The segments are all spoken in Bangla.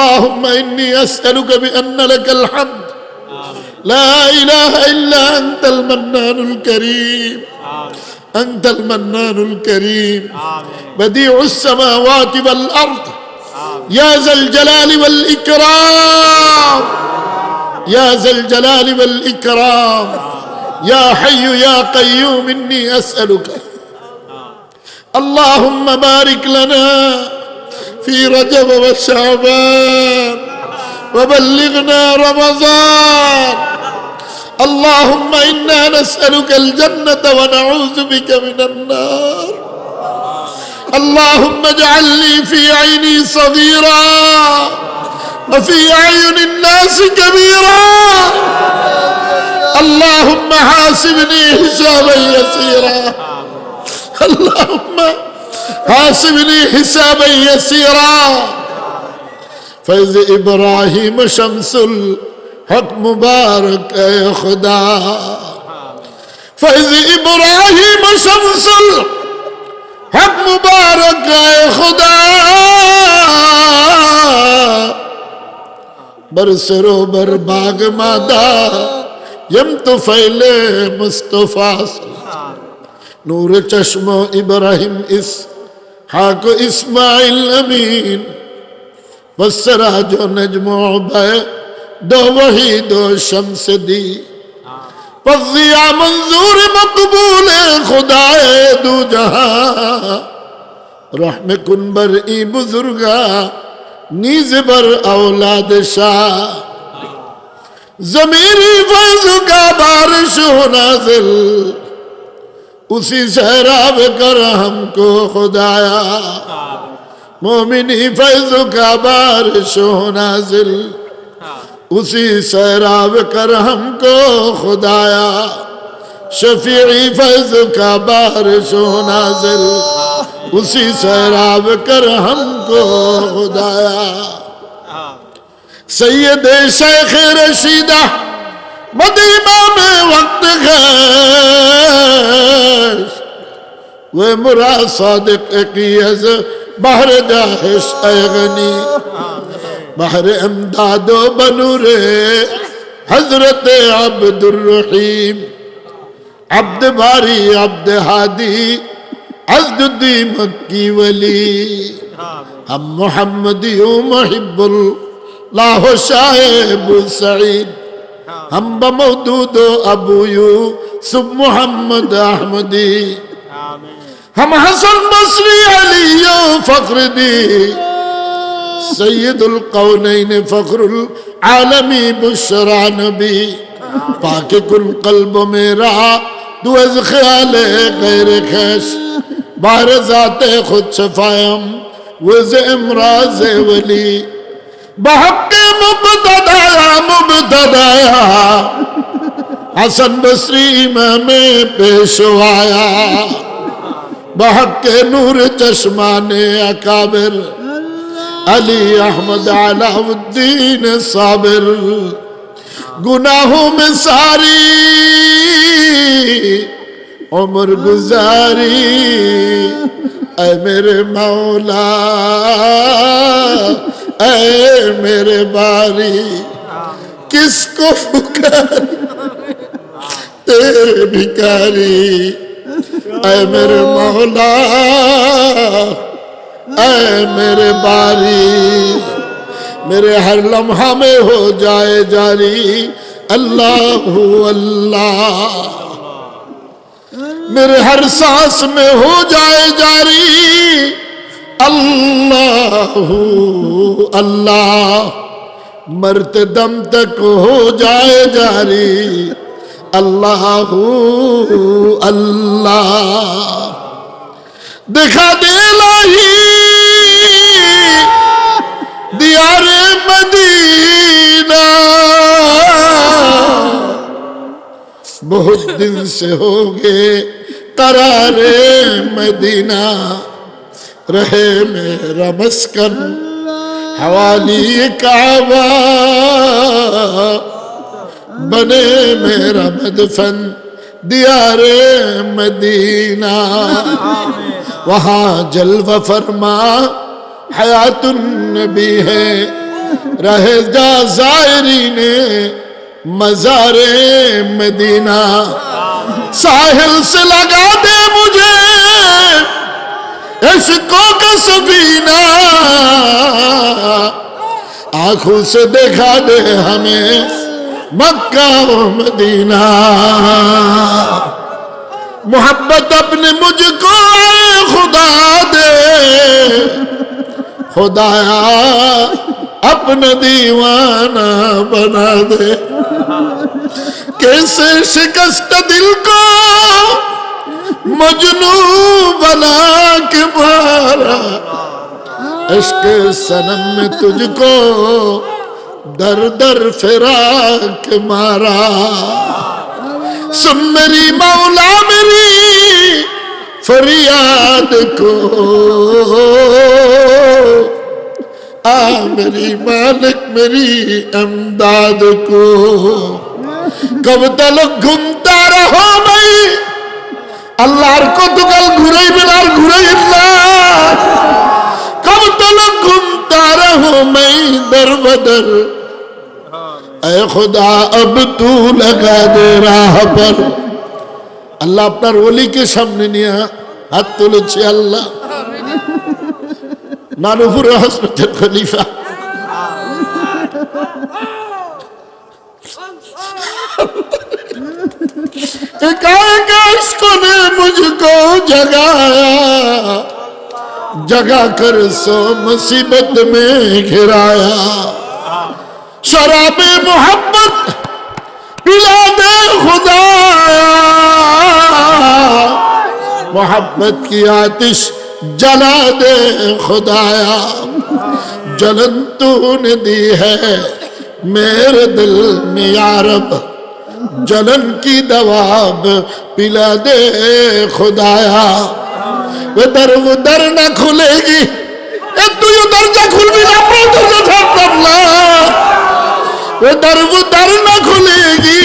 اللهم إني أسألك بأن لك الحمد. لا إله إلا أنت المنان الكريم. أنت المنان الكريم. بديع السماوات والأرض. يا ذا الجلال والإكرام. يا ذا الجلال والإكرام. يا حي يا قيوم إني أسألك. اللهم بارك لنا في رجب وشعبان وبلغنا رمضان. اللهم إنا نسألك الجنة ونعوذ بك من النار. اللهم اجعلني في عيني صغيرا وفي أعين الناس كبيرا. اللهم حاسبني حسابا يسيرا. اللهم حاسبني حسابا يسيرا. فإذ إبراهيم شمس الحق مبارك يا خدا فإذ إبراهيم شمس الحق مبارك يا خدا برسرو بر باغ مادا يم طفيل مصطفى. نور چشم إبراهيم إس حاق اسماعيل امين والسراج نجم عبيد دو وحی دو شمس دی پضیا منظور مقبول خدا دو جہاں، رحم کن بر ای بزرگا نیز بر اولاد شاہ. زمیری فیض کا بارش ہو نازل اسی سہراب کر ہم کو خدایا۔ مومنی فیض کا بارش ہو نازل۔ اسی سیراب کر ہم کو خدایا۔ شفیعی فیض کا بارش و نازل۔ اسی سیراب کر ہم کو خدایا۔ سید شیخ رشیدہ۔ बदीबाबे वक्त गैस वे मुरा सादिक एकीज बहर जाहिश अगनी बहर इमदादो बनूरे हजरत अब्दुलरहीम अब्द बारी अब्द हादी अजदुद्दी मक्की वली हम मोहम्मदी महबुल लाहो साहेब सईद হাম্বা মৌদুদ আবুয়ু সুব মোহাম্মদ আহমদি হাম হাসান বসরি আলিও ফখরদি সৈয়দুল কৌনাইন ফখরুল আলমী বুসরা নবী পাকে কুল কলব মেরা دو از خیال غیر خش بار ذات خود شفایم وز امراض বহকে মুবতদা মুবতদা। হাসান বসরি ইমামে পেশ আয়া। বহকে নূর চশমানে আকাবের। আলী আহমদ আলাউদ্দিন সাবির। গুনাহোं में सारी उम्र गुजारी ऐ मेरे मौला اے میرے باری، کس کو پکار؟ تیرے بھکاری، اے میرے مولا، اے میرے باری۔ میرے ہر لمحہ میں ہو جائے جاری، اللہ اللہ۔ میرے ہر سانس میں ہو جائے جاری، اللہ ہو اللہ مرت دم تک ہو جائے جاری اللہ ہو اللہ دکھا دے لائی دیار مدینہ بہت دن سے ہوگے قرار مدینہ رہے میرا مسکن حوالی کعبہ بنے میرا مدفن دیار مدینہ۔ وہاں جلوہ فرما، حیات النبی ہے۔ رہے جا زائرین مزار مدینہ۔ ساحل سے لگا دے مجھے۔ عشقوں کا سفینہ آنکھوں سے دیکھا دے ہمیں مکہ و مدینہ۔ محبت اپنے مجھ کو اے خدا دے۔ خدایا اپنا دیوانہ بنا دے۔ کیسے شکست دل کو مجنو بنا मारा इश्क सनम में तुझको दर दर फिरा के मारा सुन मेरी मौला मेरी फरियाद को आ मेरी मालिक मेरी अमदाद को कब तलक घूमता रहो मैं আল্লাহর কতকাল ঘুরাইবেন আর ঘুরাইবেন ہوں میں در بدر۔ اے خدا، اب تو لگا دے راہ پر۔ اللہ اپنا আপনার ওলিকে সামনে নিয়ে হাত তুলেছে আল্লাহ নানুপুর হসপিটাল খলিফা ایک آئے کہ اس کو نے مجھ کو جگایا۔ جگہ کر سو مصیبت میں گھرایا۔ شراب محبت پلا دے خدایا۔ محبت کی آتش جلا دے خدایا۔ جلن تو نے دی ہے میرے دل میں یارب جلن کی دواب پلا دے خدایا۔ दर ना खुलेगी ए तू ये दरजा खुलबी ना अपना दरजा ছাড়তাম না वो दर वो दर ना खुलेगी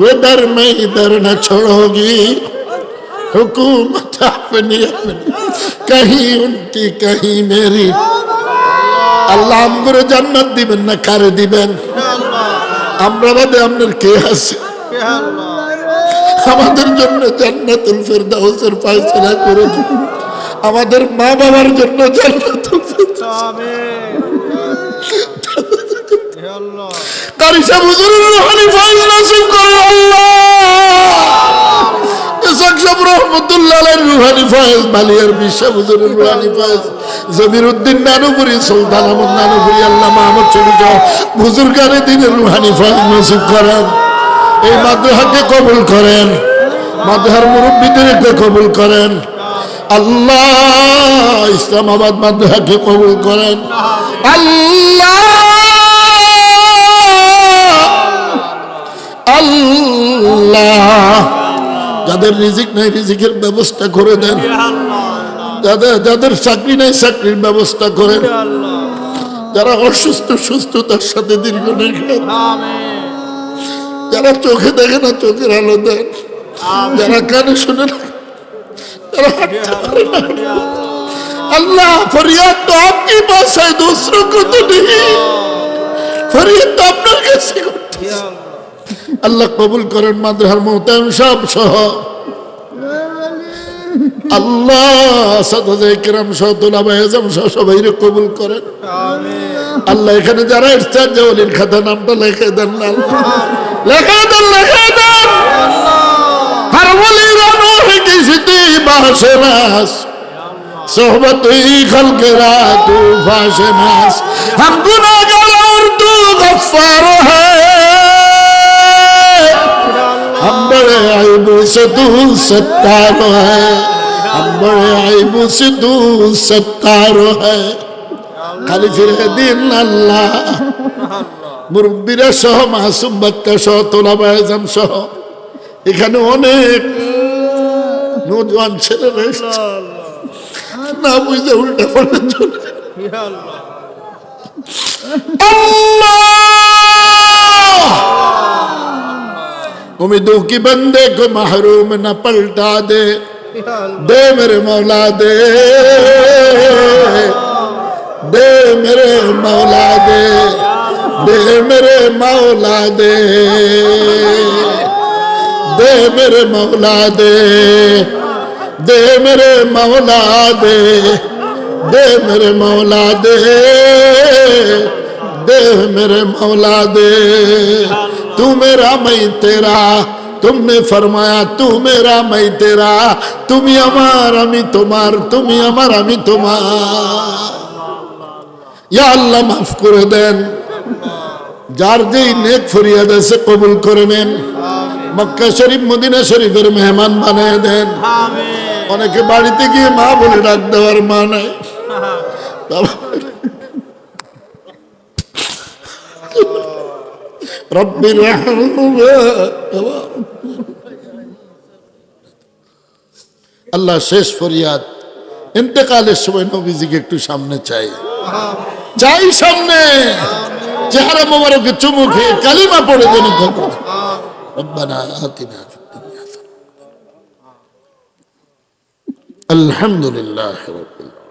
वो दर में इधर न छोड़ोगी हुकूमत अपनी अपनी कहीं उनकी कहीं मेरी আল্লাহ আমগুলো জান্নাত দিবেন না কারে দিবেন আমরা বাদে আপনার কে আছে আমাদের জন্য জান্নাতুল ফেরদাউসের ফায়সালা করে দিন। আমাদের মা বাবার জন্য জান্নাতুল কারি সাহেব হুজুরের রুহানি ফায়জ নসিব করো আল্লাহ। ইসাক সাহেব রহমতুল্লাহ আলাইহির রুহানি ফায়জ বালিয়ার বিশ্ব হুজুরের রুহানি ফায়জ জমির উদ্দিন নানুপুরি, সুলতান আহমদ নানুপুরি আল্লাহ মাহমুদ চৌধুরী বুজুর্গারে দিনের রুহানি ফায়জ নসিব করেন। এই মাদ্রাসাকে কবুল করেন। মাদ্রাসার মুরব্বীদেরকে কবুল করেন। আল্লাহ ইসলামাবাদ মাদ্রাসাকে কবুল করেন। আল্লাহ। আল্লাহ। যাদের রিজিক নাই, রিজিকের ব্যবস্থা করে দেন। যাদের যাদের চাকরি নাই, চাকরির ব্যবস্থা করেন। যারা অসুস্থ, সুস্থতার সাথে দীর্ঘ নেই যারা চোখে দেখে না চোখের আলো দেন যারা কানে শুনে না আল্লাহ ফরিয়াদ তো আপনি বাসায় নেই ফরিয়াদ তো আপনার কাছে আল্লাহ কবুল করেন মাদ্রাহার মোহতাম সব সহ। আল্লাহ সাদাম সহ সহ সবাই কবুল করেন। আল্লাহ এখানে যারা ইস্তার জাওয়ালির খাতা নামটা লেখে দেন আল্লাহ লেখে দেন লেখে দেন हर वली रानो है किसी बाशनास सोहबत ही खल के तू फाशनास हम गुनाहगार और तू गफ्फार है हम बड़े आयबू से तू सत्तार है हम बड़े आयबू से तू सत्तार है খালি ফিরে দিন আল্লাহ মুরব্বীরা সহ মাসুম বাচ্চা সহ তোলা বায়াজাম সহ এখানে অনেক নজওয়ান ছেলেরা এসেছে। না বুঝে উল্টা পড়ে চলে अल्लाह उम्मीदों की बंदे को महरूम न पलटा दे दे मेरे मौला दे दे मेरे मौला दे दे मेरे मौला दे दे मेरे मौला दे दे मेरे मौला दे दे मेरे मौला दे दे मेरे मौला दे तू मेरा मैं तेरा तुमने फरमाया तू मेरा मैं तेरा तुम अमार अमी तुम्हार तुम अमार अमी तुम्हार ইয়া আল্লাহ মাফ করে দেন। যার যেই নেক ফরিয়াদ আছে কবুল করে নেন। মক্কা শরীফ মদিনা শরীফের মেহমান বানিয়ে দেন। অনেকে বাড়িতে গিয়ে মা বলে ডাক দেওয়ার মা নাই। রব্বির আল্লাহ শেষ ফরিয়াদ। ইন্তেকালের সময় নবীজিকে একটু সামনে চাই। চাই সামনে চেহারা মোবারকে চুমু খেয়ে কালিমা পড়ে দেন খবর ربنا آتنا في الدنيا حسنة الحمد لله رب العالمين